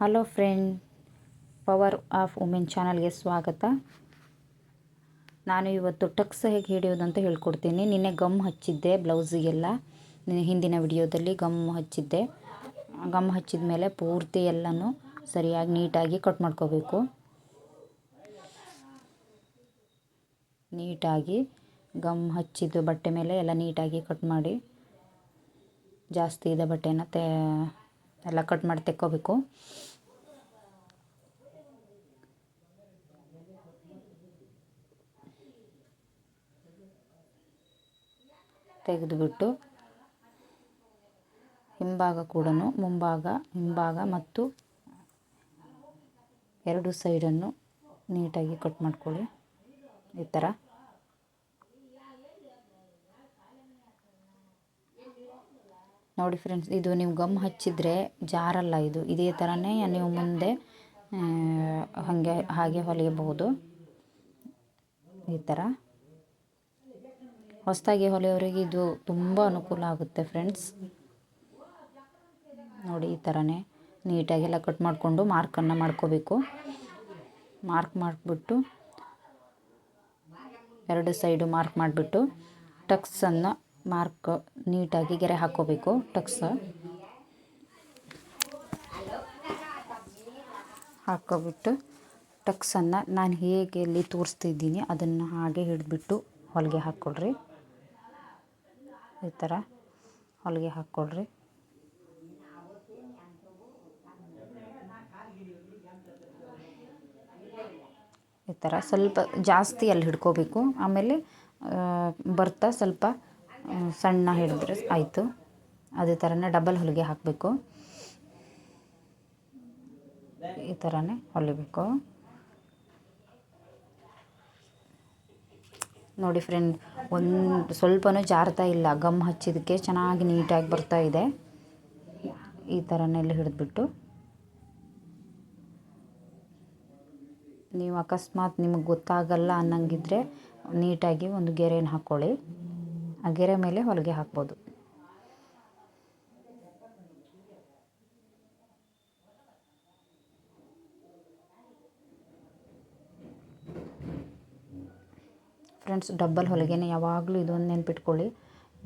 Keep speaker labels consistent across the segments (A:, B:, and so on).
A: Hello friend, power of women ಚಾನಲ್ಗೆ ಸ್ವಾಗತ. ನಾನು ಇವತ್ತು ಟಕ್ಸ್ ಹೇಗೆ ಹಿಡಿಯೋದಂತ ಹೇಳ್ಕೊಡ್ತೀನಿ. ನಿನ್ನೆ ಗಮ್ ಹಚ್ಚಿದ್ದೆ ಬ್ಲೌಸಿಗೆಲ್ಲ. ಹಿಂದಿನ ವಿಡಿಯೋದಲ್ಲಿ ಗಮ್ ಹಚ್ಚಿದ್ದೆ. ಗಮ್ ಹಚ್ಚಿದ ಮೇಲೆ ಪೂರ್ತಿ ಎಲ್ಲನೂ ಸರಿಯಾಗಿ ನೀಟಾಗಿ ಕಟ್ ಮಾಡ್ಕೋಬೇಕು. ನೀಟಾಗಿ ಗಮ್ ಹಚ್ಚಿದ್ದು ಬಟ್ಟೆ ಮೇಲೆ ಎಲ್ಲ ನೀಟಾಗಿ ಕಟ್ ಮಾಡಿ, ಜಾಸ್ತಿ ಇದೆ ಬಟ್ಟೆನ ತೇ ಎಲ್ಲ ಕಟ್ ಮಾಡಿ ತೆಕ್ಕೋಬೇಕು. ತೆಗೆದುಬಿಟ್ಟು ಹಿಂಭಾಗ ಕೂಡ ಮುಂಭಾಗ, ಹಿಂಭಾಗ ಮತ್ತು ಎರಡು ಸೈಡನ್ನು ನೀಟಾಗಿ ಕಟ್ ಮಾಡ್ಕೊಳ್ಳಿ. ಈ ಥರ. ನೋಡಿ ಫ್ರೆಂಡ್ಸ್, ಇದು ನೀವು ಗಮ್ ಹಚ್ಚಿದರೆ ಜಾರಲ್ಲ ಇದು. ಇದೇ ಥರನೇ ನೀವು ಮುಂದೆ ಹಾಗೆ ಹಾಗೆ ಹೊಲಿಯಬಹುದು. ಈ ಥರ. ಹೊಸದಾಗಿ ಹೊಲೆಯವರಿಗೆ ಇದು ತುಂಬ ಅನುಕೂಲ ಆಗುತ್ತೆ ಫ್ರೆಂಡ್ಸ್ ನೋಡಿ ಈ ಥರನೇ ನೀಟಾಗೆಲ್ಲ ಕಟ್ ಮಾಡಿಕೊಂಡು ಮಾರ್ಕನ್ನು ಮಾಡ್ಕೋಬೇಕು. ಮಾರ್ಕ್ ಮಾಡಿಬಿಟ್ಟು ಎರಡು ಸೈಡು ಮಾರ್ಕ್ ಮಾಡಿಬಿಟ್ಟು ಟಕ್ಸನ್ನು ಮಾರ್ಕ್ ನೀಟಾಗಿ ಗೆರೆ ಹಾಕ್ಕೋಬೇಕು ಟಕ್ಸ ಹಾಕ್ಕೊಬಿಟ್ಟು ಟಕ್ಸನ್ನು ನಾನು ಹೇಗೆ ಇಲ್ಲಿ ತೋರಿಸ್ತಿದ್ದೀನಿ ಅದನ್ನು ಹಾಗೆ ಹಿಡಿದ್ಬಿಟ್ಟು ಹೊಲಿಗೆ ಹಾಕ್ಕೊಳ್ರಿ. ಈ ಥರ ಹೊಲಿಗೆ ಹಾಕ್ಕೊಳ್ರಿ. ಈ ಥರ ಸ್ವಲ್ಪ ಜಾಸ್ತಿ ಅಲ್ಲಿ ಹಿಡ್ಕೋಬೇಕು. ಆಮೇಲೆ ಬರ್ತಾ ಸ್ವಲ್ಪ ಸಣ್ಣ ಹಿಡಿದ್ರೆ ಆಯಿತು. ಅದೇ ಥರನೇ ಡಬಲ್ ಹೊಲಿಗೆ ಹಾಕಬೇಕು. ಈ ಥರನೇ ಹೊಲಿಬೇಕು. ನೋಡಿ ಫ್ರೆಂಡ್ ಒಂದು ಸ್ವಲ್ಪನೂ ಜಾರ್ತಾ ಇಲ್ಲ. ಗಮ್ ಹಚ್ಚಿದ್ದಕ್ಕೆ ಚೆನ್ನಾಗಿ ನೀಟಾಗಿ ಬರ್ತಾ ಇದೆ. ಈ ಥರನೆಲ್ಲ ಹಿಡಿದ್ಬಿಟ್ಟು. ನೀವು ಅಕಸ್ಮಾತ್ ನಿಮಗೆ ಗೊತ್ತಾಗಲ್ಲ ಅನ್ನಂಗಿದ್ರೆ ನೀಟಾಗಿ ಒಂದು ಗೆರೆಯನ್ನು ಹಾಕ್ಕೊಳ್ಳಿ ಆ ಗೆರೆ ಮೇಲೆ ಹೊಲಿಗೆ ಹಾಕ್ಬೋದು. ಫ್ರೆಂಡ್ಸ್ ಡಬ್ಬಲ್ ಹೊಲಿಗೆನ ಯಾವಾಗಲೂ ಇದೊಂದು ನೆನ್ಪಿಟ್ಕೊಳ್ಳಿ.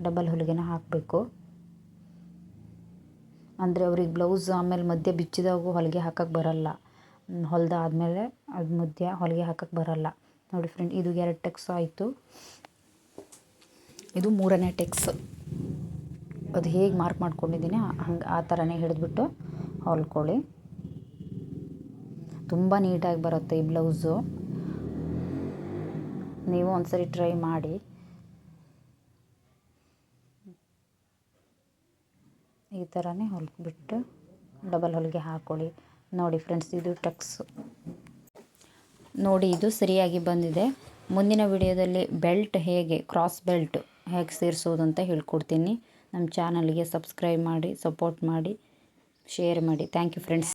A: ಡಬಲ್ ಹೊಲಿಗೆನ ಹಾಕಬೇಕು. ಅಂದರೆ ಅವ್ರಿಗೆ ಬ್ಲೌಸ್ ಆಮೇಲೆ ಮಧ್ಯೆ ಬಿಚ್ಚಿದಾಗೂ ಹೊಲಿಗೆ ಹಾಕಕ್ಕೆ ಬರಲ್ಲ. ಹೊಲ್ದಾದ್ಮೇಲೆ ಅದು ಮಧ್ಯೆ ಹೊಲಿಗೆ ಹಾಕಕ್ಕೆ ಬರಲ್ಲ. ನೋಡಿ ಫ್ರೆಂಡ್, ಇದು ಎರಡು ಟೆಕ್ಸ್ ಆಯಿತು. ಇದು ಮೂರನೇ ಟೆಕ್ಸ್. ಅದು ಹೇಗೆ ಮಾರ್ಕ್ ಮಾಡ್ಕೊಂಡಿದ್ದೀನಿ, ಹಂಗೆ ಆ ಥರನೇ ಹಿಡಿದ್ಬಿಟ್ಟು ಹೊಲ್ಕೊಳ್ಳಿ. ತುಂಬ ನೀಟಾಗಿ ಬರುತ್ತೆ ಈ ಬ್ಲೌಸು. ನೀವು ಒಂದ್ಸರಿ ಟ್ರೈ ಮಾಡಿ. ಈ ಥರನೇ ಹೊಲ್ಬಿಟ್ಟು ಡಬಲ್ ಹೊಲಿಗೆ ಹಾಕ್ಕೊಳ್ಳಿ ನೋಡಿ ಫ್ರೆಂಡ್ಸ್ ಇದು ಟಕ್ಸು. ನೋಡಿ, ಇದು ಸರಿಯಾಗಿ ಬಂದಿದೆ. ಮುಂದಿನ ವಿಡಿಯೋದಲ್ಲಿ ಬೆಲ್ಟ್ ಹೇಗೆ ಕ್ರಾಸ್ ಬೆಲ್ಟ್ ಹೇಗೆ ಸೇರಿಸೋದು ಅಂತ ಹೇಳ್ಕೊಡ್ತೀನಿ. ನಮ್ಮ ಚಾನಲ್ಗೆ ಸಬ್ಸ್ಕ್ರೈಬ್ ಮಾಡಿ ಸಪೋರ್ಟ್ ಮಾಡಿ ಶೇರ್ ಮಾಡಿ. Thank you friends